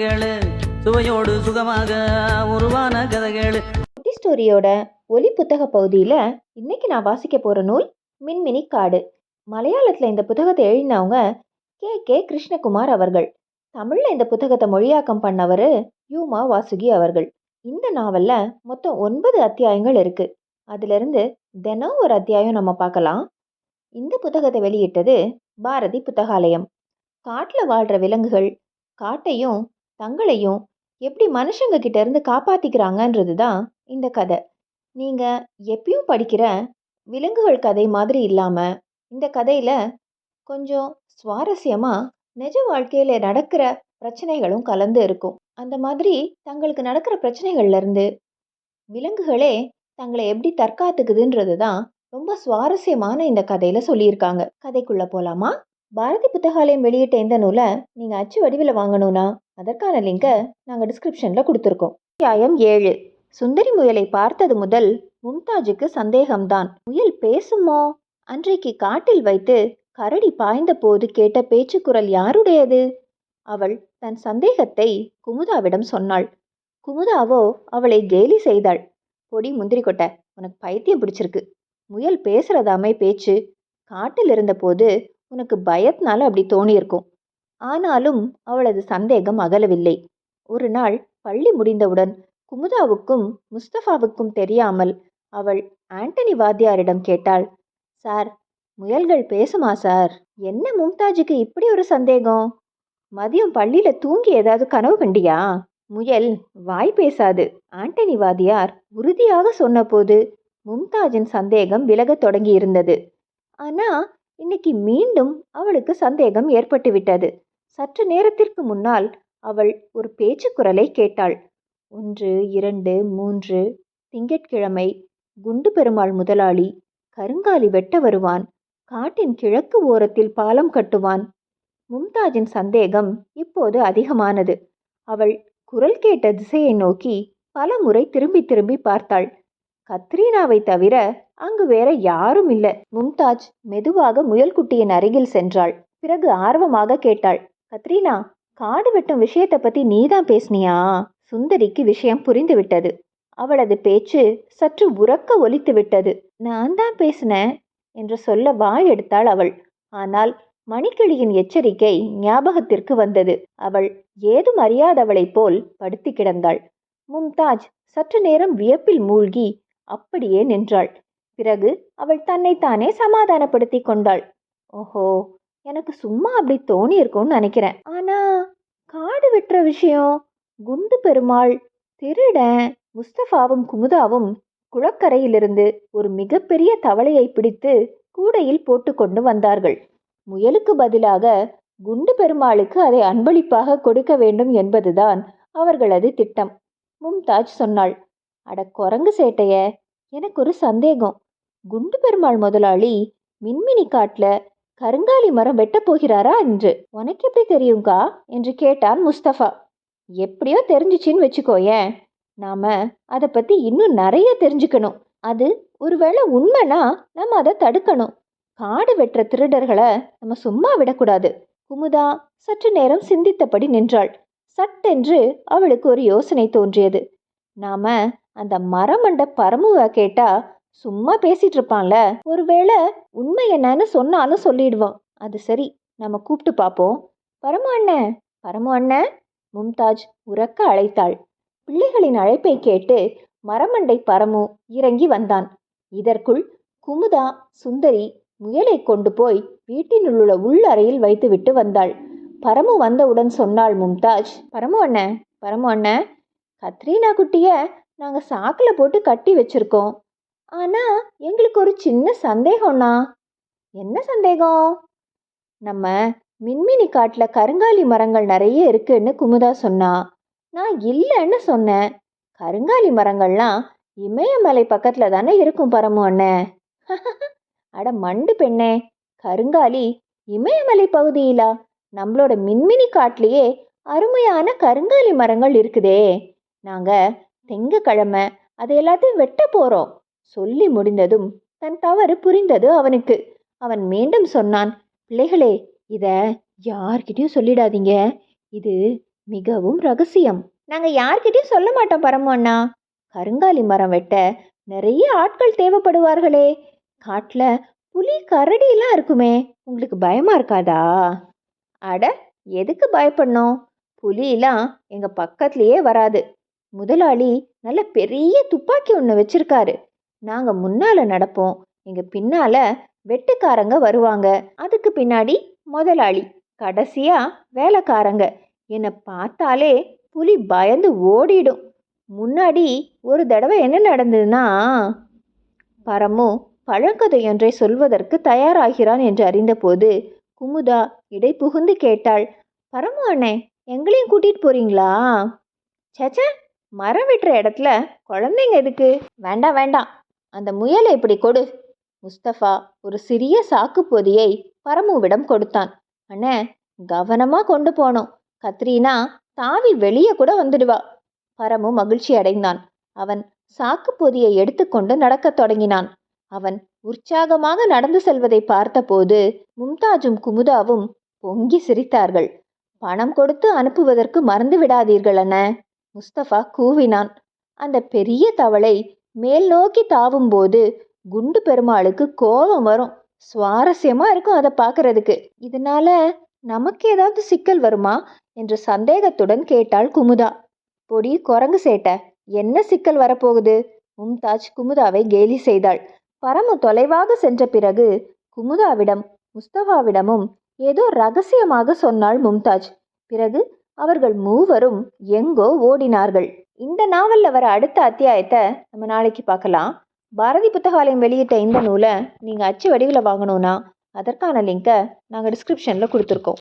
கதைகள் சுவையோடு சுகமாக உருவான கதைகள். குட்டி ஸ்டோரியோட ஒலி புத்தக பகுதியில் இன்னைக்கு நான் வாசிக்க போகிற நூல் மின்மினி காடு. மலையாளத்தில் இந்த புத்தகத்தை எழுதினவங்க கே. கே. கிருஷ்ணகுமார் அவர்கள். தமிழில் இந்த புத்தகத்தை மொழியாக்கம் பண்ணவர் யூமா வாசுகி அவர்கள். இந்த நாவலில் மொத்தம் ஒன்பது அத்தியாயங்கள் இருக்குது அதிலிருந்து தினம் ஒரு அத்தியாயம் நம்ம பார்க்கலாம். இந்த புத்தகத்தை வெளியிட்டது பாரதி புத்தகாலயம். காட்டில் வாழ்கிற விலங்குகள் காட்டையும் தங்களையும் எப்படி மனுஷங்க கிட்ட இருந்து காப்பாத்திக்கிறாங்கன்றது தான் இந்த கதை. நீங்கள் எப்பயும் படிக்கிற விலங்குகள் கதை மாதிரி இல்லாமல் இந்த கதையில் கொஞ்சம் சுவாரஸ்யமாக நிஜ வாழ்க்கையில் நடக்கிற பிரச்சனைகளும் கலந்து இருக்கும். அந்த மாதிரி தங்களுக்கு நடக்கிற பிரச்சனைகள்ல இருந்து விலங்குகளே தங்களை எப்படி தற்காத்துக்குதுன்றது தான் ரொம்ப சுவாரஸ்யமான இந்த கதையில் சொல்லியிருக்காங்க. கதைக்குள்ளே போகலாமா பாரதி புத்தகாலயம் வெளியிட்ட இந்த நூலை நீங்கள் அச்சு வடிவில் வாங்கணும்னா அதற்கான லிங்கை நாங்கள் டிஸ்கிரிப்ஷனில் கொடுத்துருக்கோம். அத்தியாயம் ஏழு. சுந்தரி முயலை பார்த்தது முதல் மும்தாஜுக்கு சந்தேகம்தான். முயல் பேசுமோ? அன்றைக்கு காட்டில் வைத்து கரடி பாய்ந்த போது கேட்ட பேச்சுக்குரல் யாருடையது? அவள் தன் சந்தேகத்தை குமுதாவிடம் சொன்னாள். குமுதாவோ அவளை கேலி செய்தாள். பொடி முந்திரி கொட்டை உனக்கு பைத்தியம் பிடிச்சிருக்கு. முயல் பேசுறதாமே பேச்சு காட்டில் இருந்தபோது உனக்கு பயத்தினால அப்படி தோணியிருக்கும். ஆனாலும் அவளது சந்தேகம் அகலவில்லை. ஒரு நாள் பள்ளி முடிந்தவுடன் குமுதாவுக்கும் முஸ்தஃபாவுக்கும் தெரியாமல் அவள் ஆண்டனி வாத்தியாரிடம் கேட்டாள் சார் முயல்கள் பேசுமா சார்? என்ன மும்தாஜுக்கு இப்படி ஒரு சந்தேகம்? மதியம் பள்ளியில தூங்கி ஏதாவது கனவு கண்டியா? முயல் வாய் பேசாது. ஆண்டனி வாதியார் உறுதியாக சொன்னபோது மும்தாஜின் சந்தேகம் விலகத் தொடங்கி இருந்தது ஆனா இன்னைக்கு மீண்டும் அவளுக்கு சந்தேகம் ஏற்பட்டுவிட்டது. சற்று நேரத்திற்கு முன்னால் அவள் ஒரு பேச்சு குரலை கேட்டாள். ஒன்று இரண்டு மூன்று திங்கட்கிழமை குண்டு பெருமாள் முதலாளி கருங்காலி வெட்ட வருவான் காட்டின் கிழக்கு ஓரத்தில் பாலம் கட்டுவான். மும்தாஜின் சந்தேகம் இப்போது அதிகமானது. அவள் குரல் கேட்ட திசையை நோக்கி பல முறை திரும்பி திரும்பி பார்த்தாள். கத்ரீனாவை தவிர அங்கு வேற யாரும் இல்லை. மும்தாஜ் மெதுவாக முயல்குட்டியின் அருகில் சென்றாள். பிறகு ஆர்வமாக கேட்டாள் கத்ரீனா காடு வெட்டும் விஷயத்தை பத்தி நீதான் பேசுனியா? சுந்தரிக்கு விஷயம் புரிந்துவிட்டது. அவளது பேச்சு சற்று உறக்க ஒலித்து விட்டது நான் தான் பேசினேன் என்று சொல்ல வாய் எடுத்தாள் அவள். ஆனால் மணிக்கிளியின் எச்சரிக்கை ஞாபகத்திற்கு வந்தது. அவள் ஏதும் அறியாதவளைப் போல் படுத்து கிடந்தாள். மும்தாஜ் சற்று நேரம் வியப்பில் மூழ்கி அப்படியே நின்றாள். பிறகு அவள் தன்னைத்தானே சமாதானப்படுத்தி கொண்டாள். ஓஹோ எனக்கு சும்மா அப்படி தோணி இருக்கும்னு நினைக்கிறேன். ஆனா காடு வெட்டுற விஷயம் குண்டு பெருமாள் திருடன் முஸ்தபாவும் குமுதாவும் குளக்கரையிலிருந்து ஒரு மிகப்பெரிய தவளையை பிடித்து கூடையில் போட்டு கொண்டு வந்தார்கள். முயலுக்கு பதிலாக குண்டு பெருமாளுக்கு அதை அன்பளிப்பாக கொடுக்க வேண்டும் என்பதுதான் அவர்களது திட்டம். மும்தாஜ் சொன்னாள் அட குரங்கு சேட்டைய எனக்கு ஒரு சந்தேகம். குண்டு பெருமாள் முதலாளி மின்மினி காட்டில் கருங்காலி மரம் வெட்டப் போகிறாரா என்று. உனக்கு எப்படி தெரியுங்கா? என்று கேட்டான் முஸ்தபா. எப்படியோ தெரிஞ்சிச்சின்னு வச்சுக்கோயேன். நாம அதை பத்தி இன்னும் நிறைய தெரிஞ்சுக்கணும். அது ஒருவேளை உண்மைனா நம்ம அதை தடுக்கணும். காடு வெட்டுற திருடர்களை நம்ம சும்மா விடக்கூடாது. குமுதா சற்று நேரம் சிந்தித்தபடி நின்றாள். சட்டென்று அவளுக்கு ஒரு யோசனை தோன்றியது. நாம அந்த மரமண்ட பரமுவை கேட்டா சும்மா பேசிட்டு இருப்பான்ல ஒருவேளை உண்மை என்னன்னு சொன்னாலும் சொல்லிடுவான். அது சரி நம்ம கூப்பிட்டு பார்ப்போம் பரமு அண்ணன் பரமு அண்ணன் மும்தாஜ் உறக்க அழைத்தாள். பிள்ளைகளின் அழைப்பை கேட்டு மரமண்டை பரமு இறங்கி வந்தான். இதற்குள் குமுதா சுந்தரி முயலை கொண்டு போய் வீட்டினுள்ள உள்ளறையில் வைத்துவிட்டு வந்தாள். பரமு வந்தவுடன் சொன்னாள் மும்தாஜ் பரமு அண்ணன் பரமு அண்ணன் கத்ரீனா குட்டிய நாங்கள் சாக்கில் போட்டு கட்டி வச்சிருக்கோம். ஆனால் எங்களுக்கு ஒரு சின்ன சந்தேகம்ண்ணா என்ன சந்தேகம்? நம்ம மின்மினி காட்டில் கருங்காலி மரங்கள் நிறைய இருக்குன்னு குமுதா சொன்னா. நான் இல்லைன்னு சொன்னேன். கருங்காலி மரங்கள்லாம் இமயமலை பக்கத்தில் தானே இருக்கும் பரமு அண்ணன் அட மண்டு பெண்ணே கருங்காலி இமயமலை பகுதியிலா? நம்மளோட மின்மினி காட்டிலேயே அருமையான கருங்காலி மரங்கள் இருக்குதே. நாங்கள் திங்கக்கிழமை அதை எல்லாத்தையும் வெட்ட போகிறோம் சொல்லி முடிந்ததும் தன் தவறு புரிந்தது அவனுக்கு. அவன் மீண்டும் சொன்னான் பிள்ளைகளே இதை யார்கிட்டயும் சொல்லிடாதீங்க. இது மிகவும் ரகசியம். நாங்கள் யார்கிட்டயும் சொல்ல மாட்டோம் பரமு அண்ணா. கருங்காலி மரம் வெட்ட நிறைய ஆட்கள் தேவைப்படுவார்களே. காட்டில் புலி கரடியெல்லாம் இருக்குமே உங்களுக்கு பயமா இருக்காதா? அட எதுக்கு பயப்படணும்? புலியெல்லாம் எங்கள் பக்கத்துலேயே வராது. முதலாளி நல்ல பெரிய துப்பாக்கி ஒன்று வச்சிருக்காரு. நாங்க முன்னால நடப்போம். எங்கள் பின்னால வெட்டுக்காரங்க வருவாங்க. அதுக்கு பின்னாடி முதலாளி கடைசியா வேலைக்காரங்க. என்னை பார்த்தாலே புலி பயந்து ஓடிடும். முன்னாடி ஒரு தடவை என்ன நடந்ததுன்னா பரமு பழங்கதையொன்றை சொல்வதற்கு தயாராகிறான் என்று அறிந்தபோது குமுதா இடை புகுந்து கேட்டாள் பரமு அண்ணே எங்களையும் கூட்டிட்டு போறீங்களா? சேச்சே மரம் வெட்டுற இடத்துல குழந்தைங்க எதுக்கு? வேண்டாம் வேண்டாம் அந்த முயலை இப்படி கொடு. முஸ்தபா ஒரு சிறிய சாக்கு பொதியை பரமுவிடம் கொடுத்தான். அண்ணே கவனமா கொண்டு போனோம் கத்ரீனா தாவி வெளியே கூட வந்துடுவா. பரமு மகிழ்ச்சி அடைந்தான். அவன் சாக்கு பொதியை எடுத்துக்கொண்டு நடக்கத் தொடங்கினான். அவன் உற்சாகமாக நடந்து செல்வதை பார்த்தபோது மும்தாஜும் குமுதாவும் பொங்கி சிரித்தார்கள். பணம் கொடுத்து அனுப்புவதற்கு மறந்து விடாதீர்கள் அண்ண முஸ்தபா கூவினான். அந்த பெரிய தவளை மேல் நோக்கி தாவும்போது குண்டு பெருமாளுக்கு கோபம் வரும். சுவாரஸ்யமா இருக்கும் அதை பார்க்கறதுக்கு இதனால நமக்கு ஏதாவது சிக்கல் வருமா? என்று சந்தேகத்துடன் கேட்டாள் குமுதா. பொடி குரங்கு சேட்ட. என்ன சிக்கல் வரப்போகுது? மும்தாஜ் குமுதாவை கேலி செய்தாள். பரம தொலைவாக சென்ற பிறகு குமுதாவிடம் முஸ்தபாவிடமும் ஏதோ ரகசியமாக சொன்னாள் மும்தாஜ். பிறகு அவர்கள் மூவரும் எங்கோ ஓடினார்கள். இந்த நாவலில் வர அடுத்த அத்தியாயத்தை நம்ம நாளைக்கு பார்க்கலாம். பாரதி புத்தகாலயம் வெளியிட்ட இந்த நூலை நீங்கள் அச்சு வடிவில் வாங்கணும்னா அதற்கான லிங்கை நாங்கள் டிஸ்கிரிப்ஷனில் கொடுத்துருக்கோம்.